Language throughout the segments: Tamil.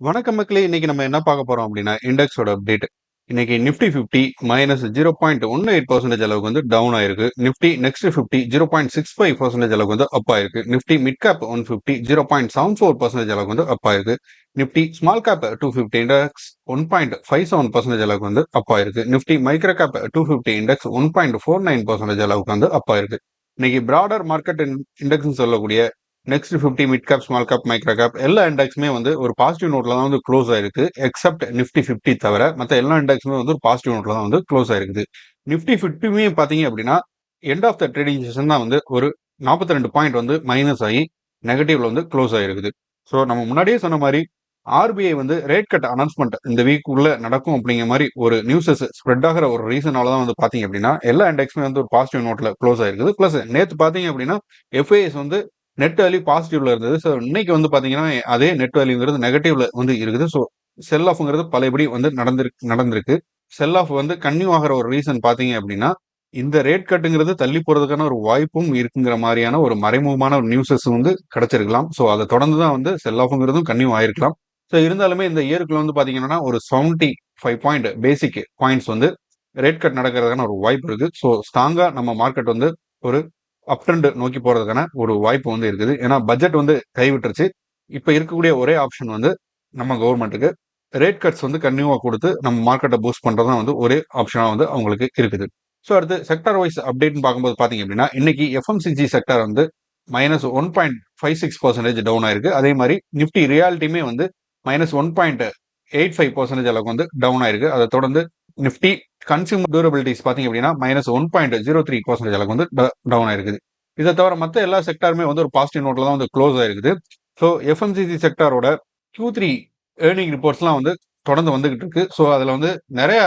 வணக்கம் மக்களே இன்னைக்கு நம்ம என்ன பார்க்க போறோம் அப்படின்னா இண்டெக்ஸோட அப்டேட் இன்னைக்கு Nifty fifty minus zero point one eight percentage அளவுக்கு வந்து டவுன் ஆயிருக்கு. Nifty next fifty zero point six five percentage அளவுக்கு வந்து அப் ஆயிருக்கு. Nifty mid cap one fifty zero point seven four percentage அளவுக்கு வந்து அப் ஆயிருக்கு. Nifty small cap two fifty index one point five seven percentage அளவுக்கு வந்து அப் ஆயிருக்கு. Nifty micro cap two fifty index one point four nine percentage அளவுக்கு வந்து அப் ஆயிருக்கு. இன்னைக்கு பிராடர் மார்க்கெட் இண்டெக்ஸ் சொல்லக்கூடிய next fifty mid cap small cap micro cap எல்லா இண்டெக்ஸுமே வந்து ஒரு பாசிட்டிவ் நோட்ல தான் வந்து க்ளோஸ் ஆயிருக்கு. எக்ஸப்ட் நிஃப்டி ஃபிஃப்டி தவிர மற்ற எல்லா இண்டெக்ஸுமே வந்து ஒரு பாசிட்டிவ் நோட்ல தான் வந்து க்ளோஸ் ஆயிருக்குது. நிஃப்டி ஃபிஃப்டியுமே பார்த்தீங்க அப்படின்னா end of the trading session தான் வந்து ஒரு நாற்பத்தி ரெண்டு பாயிண்ட் வந்து மைனஸ் ஆகி நெகட்டிவ்ல வந்து க்ளோஸ் ஆயிருக்குது. ஸோ நம்ம முன்னாடியே சொன்ன மாதிரி ஆர்பிஐ வந்து ரேட் கட் அனௌன்ஸ்மெண்ட் இந்த வீக் உள்ள நடக்கும் அப்படிங்கிற மாதிரி ஒரு நியூஸஸ் ஸ்ப்ரெட் ஆகிற ஒரு ரீசனால தான் வந்து பார்த்தீங்க அப்படின்னா எல்லா இண்டெக்ஸுமே வந்து ஒரு பாசிட்டிவ் நோட்ல க்ளோஸ் ஆயிருக்குது. ப்ளஸ் நேற்று பார்த்தீங்க அப்படின்னா எஃப்ஐஎஸ் வந்து நெட் வேல்யூ பாசிட்டிவ்ல இருந்தது. ஸோ இன்னைக்கு வந்து பாத்தீங்கன்னா அதே நெட் வேல்யூங்கிறது நெகட்டிவ்ல வந்து இருக்குது. ஸோ செல் ஆஃப்ங்கிறது பழையபடி வந்து நடந்திருக்கு நடந்திருக்கு. செல் ஆஃப் வந்து கன்னியூ ஆகிற ஒரு ரீசன் பாத்தீங்க அப்படின்னா இந்த ரேட் கட்டுங்கிறது தள்ளி போறதுக்கான ஒரு வாய்ப்பும் இருக்குங்கிற மாதிரியான ஒரு மறைமுகமான ஒரு நியூஸஸ் வந்து கிடைச்சிருக்கலாம். ஸோ அதை தொடர்ந்து தான் வந்து செல் ஆஃப்ங்கிறதும் கன்னியூ ஆயிருக்கலாம். ஸோ இருந்தாலுமே இந்த இயருக்குள்ள வந்து பாத்தீங்கன்னா ஒரு seventy five point basic points வந்து ரேட் கட் நடக்கிறதுக்கான ஒரு வாய்ப்பு இருக்கு. ஸோ ஸ்ட்ராங்கா நம்ம மார்க்கெட் வந்து ஒரு அப் ட்ரெண்ட் நோக்கி போறதுக்கான ஒரு வாய்ப்பு வந்து இருக்குது. ஏன்னா பட்ஜெட் வந்து கைவிட்டுருச்சு. இப்போ இருக்கக்கூடிய ஒரே ஆப்ஷன் வந்து நம்ம கவர்மெண்ட்டுக்கு ரேட் கட்ஸ் வந்து கன்னியூவா கொடுத்து நம்ம மார்க்கெட்டை பூஸ்ட் பண்றதா வந்து ஒரே ஆப்ஷனா வந்து அவங்களுக்கு இருக்குது. ஸோ அடுத்து செக்டர் வைஸ் அப்டேட்னு பார்க்கும்போது பார்த்தீங்க அப்படின்னா இன்னைக்கு எஃப்எம்சிஜி செக்டர் வந்து minus one point five six percentage down ஆயிருக்கு. அதே மாதிரி நிஃப்டி ரியாலிட்டியுமே வந்து minus one point eight five percentage அளவுக்கு வந்து டவுன் ஆயிருக்கு. அதை தொடர்ந்து நிஃப்டி கன்சியூமர் டியூரபிலிட்டிஸ் பார்த்தீங்க அப்படின்னா minus one point zero three percentage அளவுக்கு வந்து டவுன் ஆயிருக்குது. இதை தவிர மற்ற எல்லா செக்டாருமே வந்து ஒரு பாசிட்டிவ் நோட்ல தான் வந்து க்ளோஸ் ஆயிருக்குது. ஸோ எஃப்எம்சிசி செக்டாரோட கியூ த்ரீ ஏர்னிங் ரிப்போர்ட்ஸ்லாம் வந்து தொடர்ந்து வந்துகிட்டு இருக்கு. ஸோ அதுல வந்து நிறைய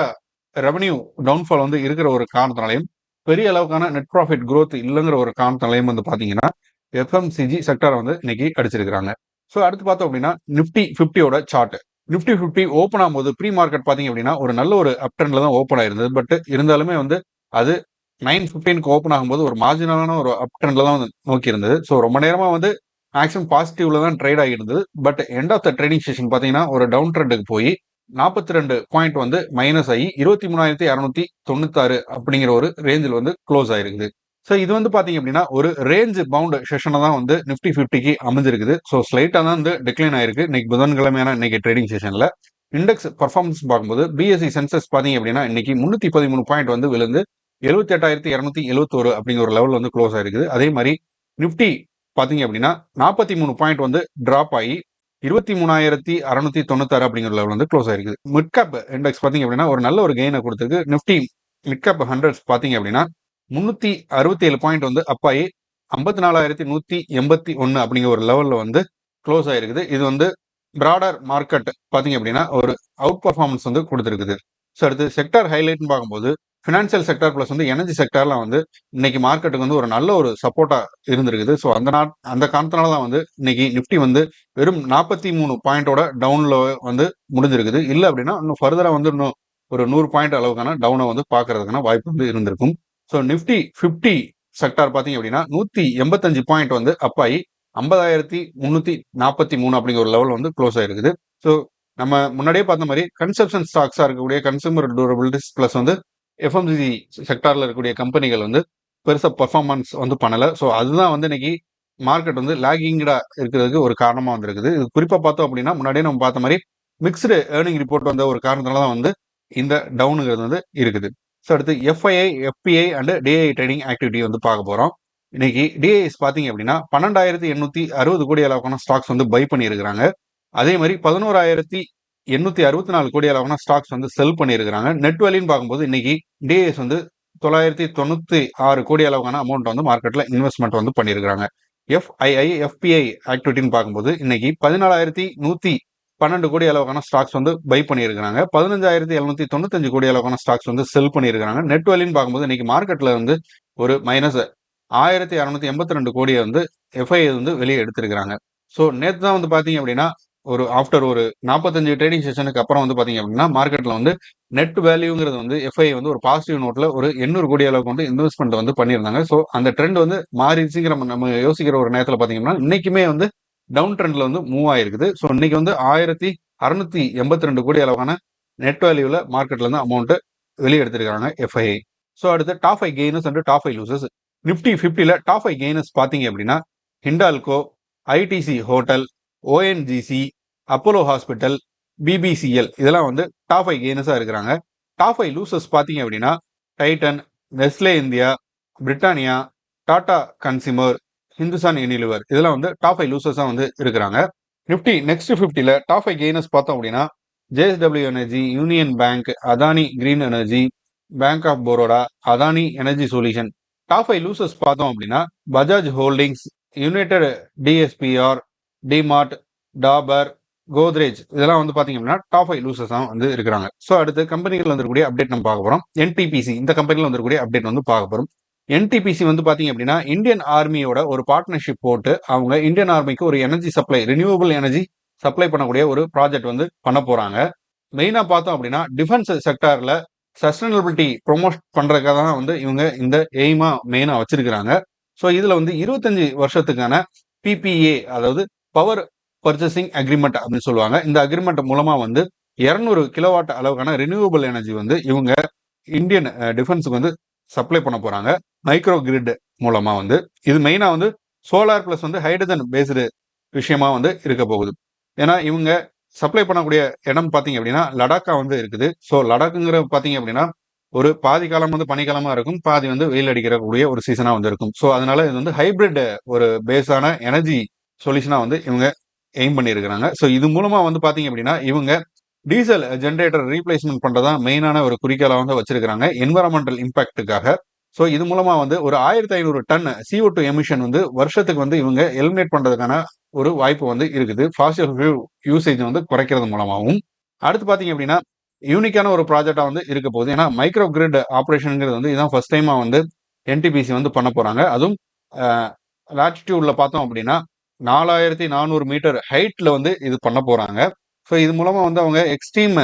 ரெவன்யூ டவுன்ஃபால் வந்து இருக்கிற ஒரு காரணத்தினாலையும் பெரிய அளவுக்கான நெட் ப்ராஃபிட் க்ரோத் இல்லைங்கிற ஒரு காரணத்தினாலையும் வந்து பார்த்தீங்கன்னா எஃப்எம்சிஜி செக்டரை வந்து இன்னைக்கு அடிச்சிருக்கிறாங்க ஸோ அடுத்து பார்த்தோம் அப்படின்னா நிஃப்டி ஃபிஃப்டியோட சார்ட் நிஃப்டி ஃபிஃப்டி ஓப்பன் ஆகும்போது ப்ரீ மார்க்கெட் பார்த்தீங்க அப்படின்னா ஒரு நல்ல ஒரு அப் ட்ரெண்டில் தான் ஓப்பன் ஆயிருந்தது. பட் இருந்தாலுமே வந்து அது நைன் ஃபிஃப்டீனுக்கு ஓப்பன் ஆகும்போது ஒரு மார்ஜினலான ஒரு அப் ட்ரெண்டில் தான் வந்து நோக்கி இருந்தது. ஸோ ரொம்ப நேரமாக வந்து மேக்ஸிமம் பாசிட்டிவ்ல தான் trade ஆகியிருந்தது but end of the trading session பார்த்தீங்கன்னா ஒரு டவுன் ட்ரெண்டுக்கு போய் நாற்பத்தி ரெண்டு பாயிண்ட் வந்து மைனஸ் ஆகி இருபத்தி மூணாயிரத்தி இரநூத்தி தொண்ணூத்தாறு அப்படிங்கிற ஒரு ரேஞ்சில் வந்து க்ளோஸ் ஆயிருக்குது. ஸோ இது வந்து பார்த்தீங்க அப்படின்னா ஒரு ரேஞ்ச் பவுண்ட் செஷனை தான் வந்து நிஃப்டி ஃபிஃப்டிக்கு அமைஞ்சிருக்குது. ஸோ ஸ்லைட்டாக தான் வந்து டிக்ளைன் ஆயிருக்கு. இன்னைக்கு புதன்கிழமையான இன்னைக்கு ட்ரேடிங் செஷனில் இண்டெக்ஸ் பர்ஃபார்மன்ஸ் பார்க்கும்போது பிஎஸ்சி சென்சஸ் பார்த்தீங்க அப்படின்னா இன்னைக்கு முந்நூற்றி பதிமூணு பாயிண்ட் வந்து விழுந்து எழுபத்தி எட்டாயிரத்தி இரநூத்தி எழுபத்தோரு அப்படிங்கிற ஒரு லெவல் வந்து க்ளோஸ் ஆயிருக்குது. அதே மாதிரி நிஃப்டி பார்த்தீங்க அப்படின்னா நாற்பத்தி மூணு பாயிண்ட் வந்து ட்ராப் ஆகி இருபத்தி மூணாயிரத்தி அறுநூத்தி தொண்ணூத்தாறு அப்படிங்கிற லெவல் வந்து க்ளோஸ் ஆயிருக்குது. மிட்கேப் இண்டெக்ஸ் பார்த்தீங்க அப்படின்னா ஒரு நல்ல ஒரு கெயினை கொடுத்துருக்கு. நிஃப்டி மிட்கேப் ஹண்ட்ரட்ஸ் பார்த்தீங்க அப்படின்னா முன்னூத்தி அறுபத்தி ஏழு பாயிண்ட் வந்து அப்பாயி ஐம்பத்தி நாலாயிரத்தி நூத்தி எண்பத்தி ஒன்னு அப்படிங்கிற ஒரு லெவல்ல வந்து க்ளோஸ் ஆயிருக்குது. இது வந்து பிராடர் மார்க்கெட் பாத்தீங்க அப்படின்னா ஒரு அவுட் பர்ஃபார்மன்ஸ் வந்து கொடுத்துருக்குது. ஸோ அடுத்து செக்டார் ஹைலைட்னு பார்க்கும்போது ஃபினான்சியல் செக்டார் ப்ளஸ் வந்து எனர்ஜி செக்டர்லாம் வந்து இன்னைக்கு மார்க்கெட்டுக்கு வந்து ஒரு நல்ல ஒரு சப்போர்ட்டா இருந்திருக்குது. ஸோ அந்த நாட் அந்த காரணத்தினால தான் வந்து இன்னைக்கு நிஃப்டி வந்து வெறும் நாற்பத்தி மூணு பாயிண்டோட டவுன்ல வந்து முடிஞ்சிருக்குது. இல்லை அப்படின்னா இன்னும் ஃபர்தரா வந்து இன்னும் ஒரு நூறு பாயிண்ட் அளவுக்கான டவுனை வந்து பார்க்கறதுக்கான வாய்ப்பு வந்து இருந்திருக்கும். ஸோ நிஃப்டி ஃபிஃப்டி செக்டார் பார்த்தீங்க அப்படின்னா நூத்தி எண்பத்தஞ்சு பாயிண்ட் வந்து அப்பாயி ஐம்பதாயிரத்தி முன்னூத்தி நாற்பத்தி மூணு அப்படிங்கிற ஒரு லெவல் வந்து க்ளோஸ் ஆயிருக்குது. ஸோ நம்ம முன்னாடியே பார்த்த மாதிரி கன்சப்ஷன் ஸ்டாக்ஸா இருக்கக்கூடிய கன்சூமர் டூரபிலிட்டிஸ் பிளஸ் வந்து எஃப்எம்சிசி செக்டார்ல இருக்கக்கூடிய கம்பெனிகள் வந்து பெருசாக பர்ஃபார்மன்ஸ் வந்து பண்ணலை. ஸோ அதுதான் வந்து இன்னைக்கு மார்க்கெட் வந்து லேகிங்கடா இருக்கிறதுக்கு ஒரு காரணமாக வந்திருக்குது. இது குறிப்பாக பார்த்தோம் அப்படின்னா முன்னாடியே நம்ம பார்த்த மாதிரி மிக்ஸ்டு ஏர்னிங் ரிப்போர்ட் வந்த ஒரு காரணத்தினால தான் வந்து இந்த டவுனுங்கிறது வந்து இருக்குது. ஸோ அடுத்து FII FPI and DII trading activity வந்து பார்க்க போகிறோம் இன்னைக்கு டிஐஎஸ் பார்த்தீங்க அப்படின்னா பன்னெண்டாயிரத்தி எண்ணூற்றி அறுபது கோடி அளவுக்கான ஸ்டாக்ஸ் வந்து பை பண்ணியிருக்கிறாங்க. அதே மாதிரி பதினோராயிரத்தி எண்ணூற்றி அறுபத்தி நாலு கோடி அளவான ஸ்டாக்ஸ் வந்து செல் பண்ணியிருக்கிறாங்க. நெட் வேலின்னு பார்க்கும்போது இன்னைக்கு டிஎஸ் வந்து தொள்ளாயிரத்தி தொண்ணூற்றி ஆறு கோடி அளவுக்கான அமௌண்ட் வந்து மார்க்கெட்டில் இன்வெஸ்ட்மெண்ட் வந்து பண்ணியிருக்கிறாங்க. எஃப்ஐஐ எஃபிஐ ஆக்டிவிட்டின்னு பார்க்கும்போது இன்னைக்கு பதினாலாயிரத்தி நூற்றி பன்னெண்டு கோடி அளவுக்கான ஸ்டாக்ஸ் வந்து பை பண்ணியிருக்காங்க பதினஞ்சாயிரத்தி எழுநூத்தி தொண்ணூத்தஞ்சு கோடி அளவுக்கான ஸ்டாக்ஸ் வந்து செல் பண்ணியிருக்கிறாங்க. நெட் வேலின்னு பார்க்கும்போது இன்னைக்கு மார்க்கெட்ல வந்து ஒரு மைனஸ் ஆயிரத்தி அறுநூத்தி எண்பத்தி ரெண்டு கோடியை வந்து எஃப்ஐ வந்து வெளியே எடுத்திருக்கிறாங்க. ஸோ நேற்று தான் வந்து பாத்தீங்க அப்படின்னா ஒரு ஆஃப்டர் ஒரு நாற்பத்தஞ்சு ட்ரேடிங் செஷனுக்கு அப்புறம் வந்து பாத்தீங்க அப்படின்னா மார்க்கெட்ல வந்து நெட் வேல்யூங்கிறது வந்து எஃப்ஐ வந்து ஒரு பாசிட்டிவ் நோட்ல ஒரு எண்ணூறு கோடி அளவுக்கு வந்து இன்வெஸ்ட்மெண்ட் வந்து பண்ணியிருந்தாங்க. ஸோ அந்த ட்ரெண்ட் வந்து மாறிடுச்சுங்கிற நம்ம யோசிக்கிற ஒரு நேரத்தில் பார்த்தீங்கன்னா இன்னைக்குமே வந்து டவுன் ட்ரெண்ட்ல வந்து மூவ் ஆயிருக்குது. ஸோ இன்னைக்கு வந்து ஆயிரத்தி அறுநூத்தி எண்பத்தி ரெண்டு கோடி அளவான நெட் வேல்யூவில் மார்க்கெட்ல இருந்து அமௌண்ட் வெளியே எடுத்திருக்காங்க எஃப்ஐஐ ஸோ அடுத்து top five gainers and top five losers Nifty ஃபிஃப்டியில் டாப் ஃபைவ் கெய்னஸ் பார்த்தீங்க அப்படின்னா Hindalco ITC hotel ONGC Apollo hospital BPCL இதெல்லாம் வந்து டாப் ஃபைவ் கெய்னஸாக இருக்கிறாங்க. டாப் ஃபைவ் லூசஸ் பார்த்தீங்க அப்படின்னா Titan Nestle India Britannia Tata consumer Hindustan Unilever இதெல்லாம் வந்து டாப் ஃபைவ் லூசர்ஸாக வந்து இருக்கிறாங்க. நிஃப்டி நெக்ஸ்ட் ஃபிஃப்டியில் டாப் ஃபைவ் கெய்னர்ஸ் பார்த்தோம் அப்படின்னா JSW energy union bank Adani green energy bank of Baroda Adani energy solution top five losers பார்த்தோம் அப்படின்னா Bajaj holdings united DSPR DMart Dabur Godrej இதெல்லாம் வந்து பார்த்தீங்க அப்படின்னா டாப் ஃபைவ் லூசர்ஸ் தான் வந்து இருக்கிறாங்க. ஸோ அடுத்து கம்பெனிகள் வந்துருக்கூடிய அப்டேட் நம்ம பார்க்க போகிறோம் என்டிபிசி இந்த கம்பெனியில் வந்துருக்கூடிய அப்டேட் வந்து பார்க்க போகிறோம் என்டிபிசி வந்து பார்த்தீங்க அப்படின்னா இந்தியன் ஆர்மியோட ஒரு பார்ட்னர்ஷிப் போட்டு அவங்க இந்தியன் ஆர்மிக்கு ஒரு energy supply renewable energy supply பண்ணக்கூடிய ஒரு ப்ராஜெக்ட் வந்து பண்ண போகிறாங்க மெயினாக பார்த்தோம் அப்படின்னா டிஃபென்ஸ் செக்டாரில் சஸ்டைனபிலிட்டி ப்ரொமோட் பண்ணுறதுக்காக தான் வந்து இவங்க இந்த எய்மா மெயினாக வச்சுருக்கிறாங்க. ஸோ இதில் வந்து இருபத்தஞ்சி வருஷத்துக்கான பிபிஏ அதாவது பவர் பர்ச்சேசிங் அக்ரிமெண்ட் அப்படின்னு சொல்லுவாங்க. இந்த அக்ரிமெண்ட் மூலமாக வந்து இரநூறு கிலோவாட் அளவுக்கான ரினியூவபிள் எனர்ஜி வந்து இவங்க இந்தியன் டிஃபென்ஸுக்கு வந்து சப்ளை பண்ண போகிறாங்க மைக்ரோ கிரிட் மூலமாக வந்து இது மெயினாக வந்து சோலார் ப்ளஸ் வந்து ஹைட்ரஜன் பேஸ்டு விஷயமா வந்து இருக்க போகுது. ஏன்னா இவங்க சப்ளை பண்ணக்கூடிய இடம் பார்த்தீங்க அப்படின்னா லடாக்கா வந்து இருக்குது. ஸோ லடாக்குங்கிற பார்த்தீங்க அப்படின்னா ஒரு பாதி காலம் வந்து பனிக்காலமாக இருக்கும் பாதி வந்து வெயில் அடிக்கிறக்கூடிய ஒரு சீசனாக வந்து இருக்கும். ஸோ அதனால இது வந்து ஹைபிரிட் ஒரு பேஸான எனர்ஜி சொல்யூஷனாக வந்து இவங்க எய்ம் பண்ணியிருக்கிறாங்க. ஸோ இது மூலமாக வந்து பார்த்தீங்க அப்படின்னா இவங்க டீசல் ஜென்ரேட்டர் ரீப்ளேஸ்மெண்ட் பண்றதா மெயினான ஒரு குறிக்கோளாக வந்து வச்சிருக்கிறாங்க. என்வரான்மெண்டல் இம்பாக்டுக்காக ஸோ இது மூலமாக வந்து ஒரு ஆயிரத்தி ஐநூறு டன் சிஓ டூ எமிஷன் வந்து வருஷத்துக்கு வந்து இவங்க எலிமினேட் பண்ணுறதுக்கான ஒரு வாய்ப்பு வந்து இருக்குது. ஃபாஸ்டர் யூசேஜ் வந்து குறைக்கிறது மூலமாகவும் அடுத்து பார்த்தீங்க அப்படின்னா யூனிக்கான ஒரு ப்ராஜெக்டாக வந்து இருக்க போகுது. ஏன்னா மைக்ரோ கிரிட் ஆப்ரேஷனுங்கிறது வந்து இதான் ஃபர்ஸ்ட் டைமாக வந்து என்டிபிசி வந்து பண்ண போகிறாங்க அதுவும் லாட்டிடியூடில் பார்த்தோம் அப்படின்னா நாலாயிரத்தி நானூறு மீட்டர் ஹைட்டில் வந்து இது பண்ண போகிறாங்க ஸோ இது மூலமாக வந்து அவங்க எக்ஸ்ட்ரீம்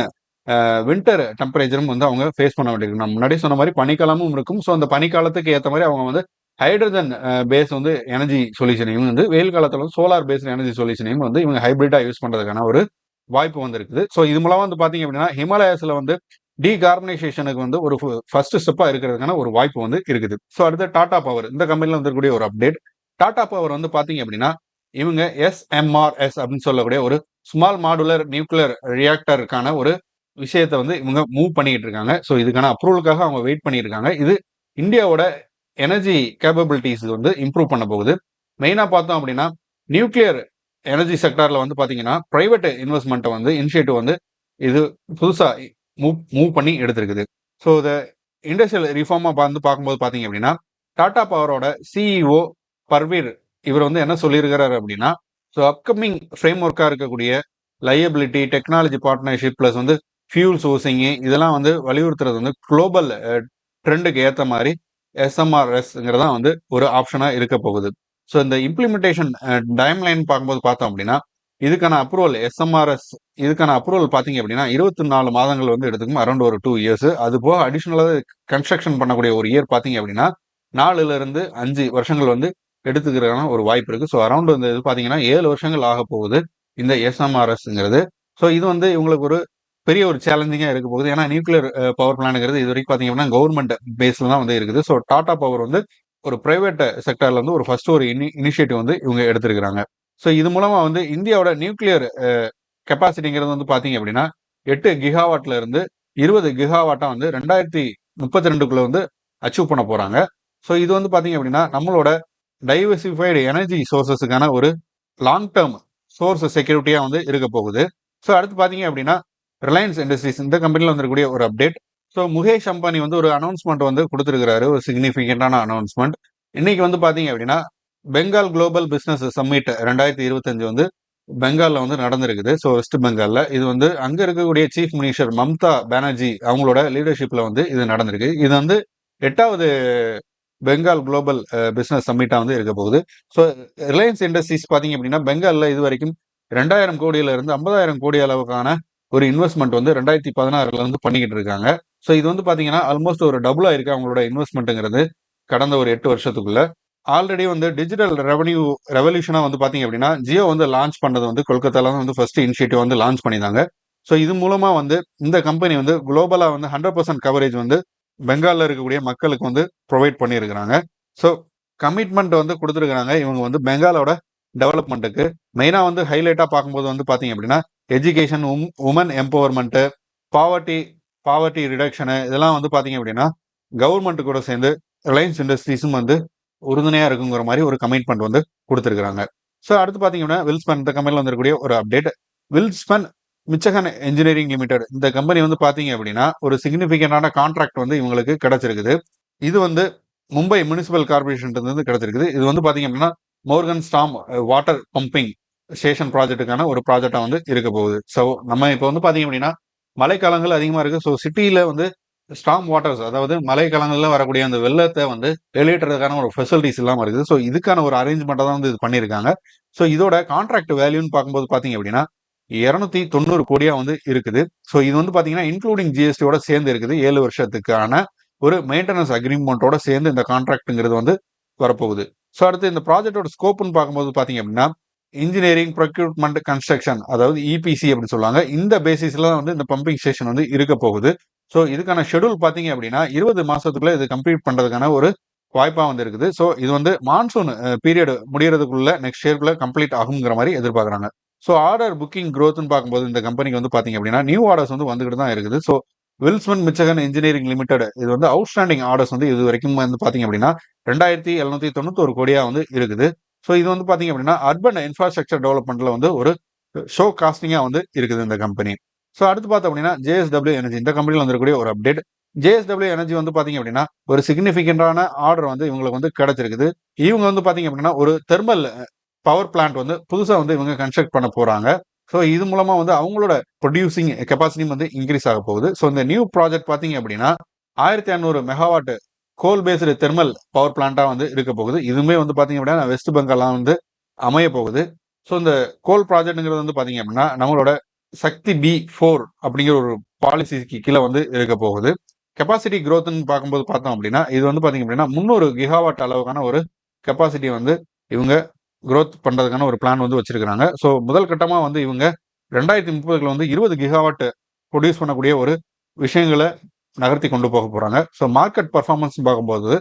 வின்டர் டெம்பரேச்சரும் வந்து அவங்க ஃபேஸ் பண்ண வேண்டியிருக்கு. நான் முன்னாடி சொன்ன மாதிரி பனிக்காலமும் இருக்கும். ஸோ அந்த பனிக்காலத்துக்கு ஏற்ற மாதிரி அவங்க வந்து ஹைட்ரஜன் பேஸ் வந்து எனர்ஜி சொல்யூஷனையும் வந்து வெயில் காலத்தில் வந்து சோலார் பேஸ்ட் எனர்ஜி சொல்யூஷனையும் வந்து இவங்க ஹைப்ரிட்டாக யூஸ் பண்ணுறதுக்கான ஒரு வாய்ப்பு வந்து இருக்குது ஸோ இது மூலமாக வந்து பார்த்தீங்க அப்படின்னா ஹிமாலயாஸில் வந்து டீகார்பனைசேஷனுக்கு வந்து ஒரு ஃபர்ஸ்ட் ஸ்டெப்பாக இருக்கிறதுக்கான ஒரு வாய்ப்பு வந்து இருக்குது. ஸோ அடுத்து டாடா பவர் இந்த கம்பெனியில் வந்துக்கூடிய ஒரு அப்டேட் டாடா பவர் வந்து பார்த்தீங்க அப்படின்னா இவங்க எஸ்எம்ஆர்எஸ் அப்படின்னு சொல்லக்கூடிய ஒரு ஸ்மால் மாடுலர் நியூக்ளியர் ரியாக்டருக்கான ஒரு விஷயத்த வந்து இவங்க மூவ் பண்ணிக்கிட்டு இருக்காங்க. ஸோ இதுக்கான அப்ரூவலுக்காக அவங்க வெயிட் பண்ணியிருக்காங்க. இது இந்தியாவோட எனர்ஜி கேப்பபிலிட்டிஸ் வந்து இம்ப்ரூவ் பண்ண போகுது. மெயினாக பார்த்தோம் அப்படின்னா நியூக்ளியர் எனர்ஜி செக்டாரில் வந்து பார்த்தீங்கன்னா ப்ரைவேட் இன்வெஸ்ட்மெண்ட்டை வந்து இனிஷியேட்டிவ் வந்து இது புதுசாக மூவ் மூவ் பண்ணி எடுத்திருக்குது. ஸோ இதை இண்டஸ்ட்ரியல் ரிஃபார்மாக வந்து பார்க்கும்போது பார்த்தீங்க அப்படின்னா டாடா பவரோட சிஇஓ பர்வீர் இவர் வந்து என்ன சொல்லியிருக்கிறாரு அப்படின்னா ஸோ அப்கமிங் ஃப்ரேம் ஒர்க்காக இருக்கக்கூடிய லையபிலிட்டி டெக்னாலஜி பார்ட்னர்ஷிப் ப்ளஸ் வந்து ஃபியூல் சோர்சிங்கு இதெல்லாம் வந்து வலியுறுத்துறது வந்து குளோபல் ட்ரெண்டுக்கு ஏற்ற மாதிரி எஸ்எம்ஆர்எஸ்ங்கிறதான் வந்து ஒரு ஆப்ஷனாக இருக்க போகுது. ஸோ இந்த இம்ப்ளிமெண்டேஷன் டைம் லைன் பார்க்கும்போது பார்த்தோம் அப்படின்னா இதுக்கான அப்ரூவல் எஸ்எம்ஆர்எஸ் இதுக்கான அப்ரூவல் பார்த்தீங்க அப்படின்னா இருபத்தி நாலு மாதங்கள் வந்து எடுத்துக்கும் அரௌண்ட் ஒரு டூ இயர்ஸ் அது போக அடிஷ்னலாக கன்ஸ்ட்ரக்ஷன் பண்ணக்கூடிய ஒரு இயர் பார்த்தீங்க அப்படின்னா நாலுலேருந்து அஞ்சு வருஷங்கள் வந்து எடுத்துக்கிறதுக்கான ஒரு வாய்ப்பு இருக்குது ஸோ அரௌண்ட் வந்து இது பார்த்தீங்கன்னா ஏழு வருஷங்கள் ஆக போகுது இந்த எஸ்எம்ஆர்எஸ்ங்கிறது ஸோ இது வந்து இவங்களுக்கு ஒரு பெரிய ஒரு சேலஞ்சிங்காக இருக்க போகுது. ஏன்னா நியூக்ளியர் பவர் பிளான்ங்கிறது இது வரைக்கும் பார்த்தீங்க அப்படின்னா கவர்மெண்ட் பேஸில் தான் வந்து இருக்குது. ஸோ டாடா பவர் வந்து ஒரு பிரைவேட் செக்டர்ல வந்து ஒரு ஃபர்ஸ்ட் ஒரு இனி இனிஷியேட்டிவ் வந்து இவங்க எடுத்திருக்கிறாங்க. ஸோ இது மூலமாக வந்து இந்தியாவோட நியூக்ளியர் கெப்பாசிட்டிங்கிறது வந்து பார்த்தீங்க அப்படின்னா எட்டு கிகாவாட்ல இருந்து இருபது கிகாவாட்டா வந்து ரெண்டாயிரத்தி முப்பத்தி ரெண்டுக்குள்ள வந்து அச்சீவ் பண்ண போறாங்க. ஸோ இது வந்து பார்த்தீங்க அப்படின்னா நம்மளோட டைவர்சிஃபைடு எனர்ஜி சோர்சஸுக்கான ஒரு லாங் டேர்ம் சோர்ஸ் செக்யூரிட்டியாக வந்து இருக்க போகுது. ஸோ அடுத்து பார்த்தீங்க அப்படின்னா ரிலையன்ஸ் இண்டஸ்ட்ரீஸ் இந்த கம்பெனியில் வந்திருக்கக்கூடிய ஒரு அப்டேட் ஸோ முகேஷ் அம்பானி வந்து ஒரு அனௌன்ஸ்மெண்ட் வந்து கொடுத்துருக்கிறாரு. ஒரு சிக்னிஃபிகண்டான அனௌன்ஸ்மெண்ட் இன்னைக்கு வந்து பார்த்தீங்க அப்படின்னா பெங்கால் குளோபல் பிஸ்னஸ் சம்மிட் ரெண்டாயிரத்தி இருபத்தஞ்சு வந்து பெங்காலில் வந்து நடந்திருக்குது. ஸோ வெஸ்ட் பெங்காலில் இது வந்து அங்கே இருக்கக்கூடிய சீஃப் மினிஸ்டர் மம்தா பானர்ஜி அவங்களோட லீடர்ஷிப்பில் வந்து இது நடந்திருக்கு. இது வந்து எட்டாவது பெங்கால் குளோபல் பிஸ்னஸ் சம்மிட்டாக வந்து இருக்க போகுது. ஸோ ரிலையன்ஸ் இண்டஸ்ட்ரீஸ் பார்த்தீங்க அப்படின்னா பெங்காலில் இது வரைக்கும் ரெண்டாயிரம் கோடியிலிருந்து ஐம்பதாயிரம் கோடி அளவுக்கான ஒரு இன்வெஸ்ட்மெண்ட் வந்து ரெண்டாயிரத்தி பதினாறுல இருந்து பண்ணிக்கிட்டு இருக்காங்க. ஸோ இது வந்து பார்த்தீங்கன்னா ஆல்மோஸ்ட் ஒரு டபுள் ஆயிருக்கு அவங்களோட இன்வெஸ்ட்மெண்ட்டுங்கிறது கடந்த ஒரு எட்டு வருஷத்துக்குள்ள. ஆல்ரெடி வந்து டிஜிட்டல் ரெவன்யூ ரெவல்யூஷனாக வந்து பார்த்தீங்க அப்படின்னா ஜியோ வந்து லான்ச் பண்ணது வந்து கொல்கத்தால தான் வந்து ஃபர்ஸ்ட் இனிஷியேட்டிவ் வந்து லான்ச் பண்ணியிருந்தாங்க. ஸோ இது மூலமாக வந்து இந்த கம்பெனி வந்து குளோபலாக வந்து ஹண்ட்ரட் பர்சன்ட் கவரேஜ் வந்து பெங்காலில் இருக்கக்கூடிய மக்களுக்கு வந்து ப்ரொவைட் பண்ணியிருக்கிறாங்க. ஸோ கமிட்மெண்ட் வந்து கொடுத்துருக்குறாங்க. இவங்க வந்து பெங்காலோட டெவலப்மெண்ட்டுக்கு மெயினாக வந்து ஹைலைட்டாக பார்க்கும்போது வந்து பார்த்தீங்க அப்படின்னா education um woman empowerment poverty poverty reduction இதெல்லாம் வந்து பார்த்தீங்க அப்படின்னா கவர்மெண்ட் கூட சேர்ந்து ரிலையன்ஸ் இண்டஸ்ட்ரீஸும் வந்து உறுதுணையாக இருக்குங்கிற மாதிரி ஒரு கமிட்மெண்ட் வந்து கொடுத்துருக்காங்க ஸோ அடுத்து பார்த்தீங்கன்னா வில்ஸ்பன் இந்த கம்பெனியில் வந்திருக்கக்கூடிய ஒரு update Welspun Michigan engineering limited இந்த கம்பெனி வந்து பார்த்தீங்க அப்படின்னா ஒரு சிக்னிஃபிகண்டான கான்ட்ராக்ட் வந்து இவங்களுக்கு கிடைச்சிருக்குது. இது வந்து மும்பை முனிசிபல் கார்பரேஷன் வந்து கிடைச்சிருக்குது. இது வந்து பார்த்தீங்க அப்படின்னா Morgan storm water pumping station ப்ராஜெக்ட்டுக்கான ஒரு ப்ராஜெக்டாக வந்து இருக்க போகுது. ஸோ நம்ம இப்போ வந்து பார்த்தீங்க அப்படின்னா மழைக்காலங்கள் அதிகமாக இருக்குது ஸோ சிட்டியில் வந்து ஸ்டாம் வாட்டர்ஸ் அதாவது மழைக்காலங்களில் வரக்கூடிய அந்த வெள்ளத்தை வந்து வெளியேற்றுறதுக்கான ஒரு ஃபெசிலிட்டிஸ் இல்லாமல் இருக்குது. ஸோ இதுக்கான ஒரு அரேஞ்ச்மெண்ட்டை தான் வந்து இது பண்ணியிருக்காங்க. ஸோ இதோட கான்ட்ராக்ட் வேல்யூன்னு பார்க்கும்போது பார்த்தீங்க அப்படின்னா இரநூத்தி தொண்ணூறு கோடியாக வந்து இருக்குது. ஸோ இது வந்து பார்த்தீங்கன்னா இன்க்ளூடிங் ஜிஎஸ்டியோட சேர்ந்து இருக்குது. ஏழு வருஷத்துக்கான ஒரு மெயின்டெனன்ஸ் அக்ரிமெண்ட்டோட சேர்ந்து இந்த கான்ட்ராக்ட்டுங்கிறது வந்து வரப்போகுது. ஸோ அடுத்து இந்த ப்ராஜெக்டோட ஸ்கோப்னு பார்க்கும்போது பார்த்தீங்க அப்படின்னா இன்ஜினியரிங் ப்ரொக்யூட்மெண்ட் கன்ஸ்ட்ரக்ஷன் அதாவது இபிசி அப்படின்னு சொல்லுவாங்க. இந்த பேசிஸ்ல வந்து இந்த பம்பிங் ஸ்டேஷன் வந்து இருக்க போகுது. ஸோ இதுக்கான ஷெடியூல் பார்த்தீங்க அப்படின்னா இருபது மாசத்துக்குள்ள இது கம்ப்ளீட் பண்றதுக்கான ஒரு வாய்ப்பாக வந்து இருக்குது ஸோ இது வந்து மான்சூன் பீரியட் முடியறதுக்குள்ள நெக்ஸ்ட் இயர்க்குள்ள கம்ப்ளீட் ஆகுங்கிற மாதிரி எதிர்பார்க்குறாங்க. ஸோ ஆர்டர் புக்கிங் க்ரோத்னு பார்க்கும்போது இந்த கம்பெனிக்கு வந்து பார்த்தீங்க அப்படின்னா நியூ ஆர்டர்ஸ் வந்து வந்துகிட்டு தான் இருக்குது. So Welspun Michigan engineering limited இது வந்து அவுட்ஸ்டாண்டிங் ஆர்டர்ஸ் வந்து இது வரைக்கும் வந்து பார்த்தீங்க அப்படின்னா ரெண்டாயிரத்தி எழுநூத்தி தொண்ணூத்தொரு கோடியாக வந்து இருக்குது. ஸோ இது வந்து பார்த்தீங்க அப்படின்னா அர்பன் இன்ஃப்ராஸ்ட்ரக்சர் டெவலப்மெண்ட்ல வந்து ஒரு ஷோ காஸ்டிங்காக வந்து இருக்குது இந்த கம்பெனி ஸோ அடுத்து பார்த்தோம் அப்படின்னா ஜேஎஸ்டபிள்யூ எனர்ஜி இந்த கம்பெனியில் வந்துருக்கூடிய ஒரு அப்டேட் ஜேஎஸ்டபிள்யூ எனர்ஜி வந்து பார்த்தீங்க அப்படின்னா ஒரு சிக்னிஃபிகண்டான ஆர்டர் வந்து இவங்களுக்கு வந்து கிடைச்சிருக்குது. இவங்க வந்து பார்த்தீங்க அப்படின்னா ஒரு தெர்மல் பவர் பிளான்ட் வந்து புதுசாக வந்து இவங்க கன்ஸ்ட்ரக்ட் பண்ண போறாங்க. ஸோ இது மூலமாக வந்து அவங்களோட ப்ரொடியூசிங் கெப்பாசிட்டியும் வந்து இன்க்ரீஸ் ஆக போகுது. ஸோ இந்த நியூ ப்ராஜெக்ட் பார்த்தீங்க அப்படின்னா ஆயிரத்தி ஐநூறு megawatt coal based thermal power பிளான்ட்டாக வந்து இருக்க போகுது. இதுவுமே வந்து பார்த்தீங்க அப்படின்னா வெஸ்ட் பெங்கால்லாம் வந்து அமைய போகுது. ஸோ இந்த கோல் ப்ராஜெக்ட்ங்கிறது வந்து பார்த்தீங்க அப்படின்னா நம்மளோட சக்தி பி ஃபோர் அப்படிங்கிற ஒரு பாலிசிக்கு கீழே வந்து இருக்க போகுது. கெப்பாசிட்டி க்ரோத்னு பார்க்கும்போது பார்த்தோம் அப்படின்னா இது வந்து பார்த்தீங்க அப்படின்னா முந்நூறு கிகாவாட் அளவுக்கான ஒரு கெப்பாசிட்டி வந்து இவங்க க்ரோத் பண்ணுறதுக்கான ஒரு பிளான் வந்து வச்சுருக்கிறாங்க. ஸோ முதல் கட்டமாக வந்து இவங்க ரெண்டாயிரத்தி முப்பதுல வந்து இருபது கிகாவாட் ப்ரொடியூஸ் பண்ணக்கூடிய ஒரு விஷயங்களை நகர்த்தி கொண்டு போக போகிறாங்க ஸோ மார்க்கெட் பர்ஃபார்மன்ஸ் பார்க்கும்போது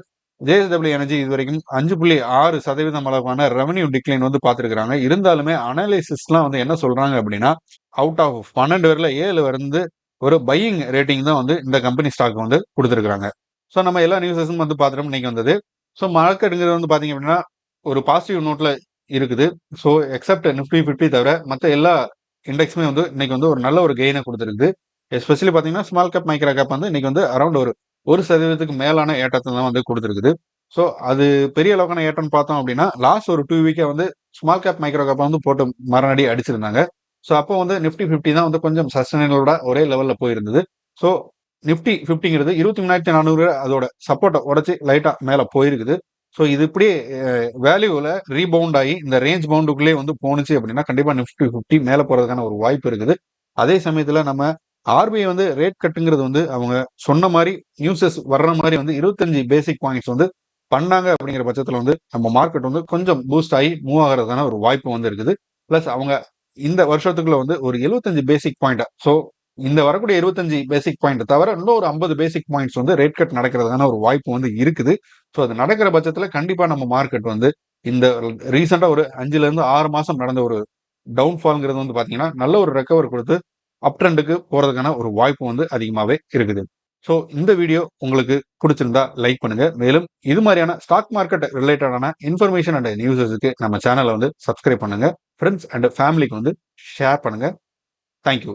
ஜேஎஸ்டபிள்யூ எனர்ஜி இது வரைக்கும் அஞ்சு புள்ளி ஆறு சதவீதம் அளவான ரெவன்யூ டிக்ளைன் வந்து பார்த்துருக்காங்க இருந்தாலுமே அனாலிசிஸ்லாம் வந்து என்ன சொல்றாங்க அப்படின்னா அவுட் ஆஃப் பன்னெண்டு பேர்ல ஏழு வந்து ஒரு பையிங் ரேட்டிங் தான் வந்து இந்த கம்பெனி ஸ்டாக் வந்து கொடுத்துருக்காங்க ஸோ நம்ம எல்லா நியூஸஸும் வந்து பார்த்துட்டோம் இன்னைக்கு வந்தது. ஸோ மார்க்கெட்டுங்கிறது வந்து பார்த்தீங்க அப்படின்னா ஒரு பாசிட்டிவ் நோட்ல இருக்குது. ஸோ எக்ஸப்ட் நிஃப்டி ஃபிஃப்டி தவிர மற்ற எல்லா இண்டெக்ஸுமே வந்து இன்னைக்கு வந்து ஒரு நல்ல ஒரு கெயினை கொடுத்துருக்குது எஸ்பெஷலி பார்த்தீங்கன்னா ஸ்மால் கேப் மைக்ரோ கேப் வந்து இன்னைக்கு வந்து அரௌண்ட் ஒரு ஒரு சதவீதத்துக்கு மேலான ஏற்றத்தை தான் வந்து கொடுத்துருக்குது. ஸோ அது பெரிய அளவுக்கான ஏற்றம்னு பார்த்தோம் அப்படின்னா லாஸ்ட் ஒரு டூ வீக்கே வந்து ஸ்மால் கேப் மைக்ரோ கேப் வந்து போட்டு மரணடி அடிச்சிருந்தாங்க. ஸோ அப்போ வந்து நிஃப்டி ஃபிஃப்டி தான் வந்து கொஞ்சம் சஸ்டைனபிளோட ஒரே லெவலில் போயிருந்தது. ஸோ நிஃப்டி ஃபிஃப்டிங்கிறது இருபத்தி மூணாயிரத்தி நானூறு அதோட சப்போர்ட்டை உடச்சி லைட்டாக மேலே போயிருக்குது. ஸோ இது இப்படியே வேல்யூவில் ரீபவுண்ட் ஆகி இந்த ரேஞ்ச் பவுண்டுக்குள்ளே வந்து போணுச்சு அப்படின்னா கண்டிப்பாக நிஃப்டி ஃபிஃப்டி மேலே போகிறதுக்கான ஒரு வாய்ப்பு இருக்குது. அதே சமயத்தில் நம்ம ஆர்பிஐ வந்து ரேட் கட்டுங்கிறது வந்து அவங்க சொன்ன மாதிரி நியூஸஸ் வர்ற மாதிரி வந்து இருபத்தஞ்சு பேசிக் பாயிண்ட்ஸ் வந்து பண்ணாங்க அப்படிங்கிற பட்சத்தில் வந்து நம்ம மார்க்கெட் வந்து கொஞ்சம் பூஸ்ட் ஆகி மூவ் ஆகிறதுக்கான ஒரு வாய்ப்பு வந்து இருக்குது. ப்ளஸ் அவங்க இந்த வருஷத்துக்குள்ள வந்து ஒரு எழுபத்தஞ்சு பேசிக் பாயிண்ட் ஸோ இந்த வரக்கூடிய இருபத்தஞ்சு பேசிக் பாயிண்ட் தவிர இன்னொரு ஐம்பது பேசிக் பாயிண்ட்ஸ் வந்து ரேட் கட் நடக்கிறதுக்கான ஒரு வாய்ப்பு வந்து இருக்குது. ஸோ அது நடக்கிற பட்சத்தில் கண்டிப்பாக நம்ம மார்க்கெட் வந்து இந்த ரீசெண்டாக ஒரு அஞ்சுலேருந்து ஆறு மாதம் நடந்த ஒரு டவுன்ஃபால்ங்கிறது வந்து பார்த்தீங்கன்னா நல்ல ஒரு ரெக்கவர் கொடுத்து அப் ட்ரெண்டுக்கு போகிறதுக்கான ஒரு வாய்ப்பு வந்து அதிகமாகவே இருக்குது. ஸோ இந்த வீடியோ உங்களுக்கு பிடிச்சிருந்தா லைக் பண்ணுங்க. மேலும் இது மாதிரியான ஸ்டாக் மார்க்கெட் ரிலேட்டடான இன்ஃபர்மேஷன் அண்ட் நியூஸஸுக்கு நம்ம சேனலை வந்து சப்ஸ்கிரைப் பண்ணுங்க. ஃப்ரெண்ட்ஸ் அண்ட் ஃபேமிலிக்கு வந்து ஷேர் பண்ணுங்க. தேங்க்யூ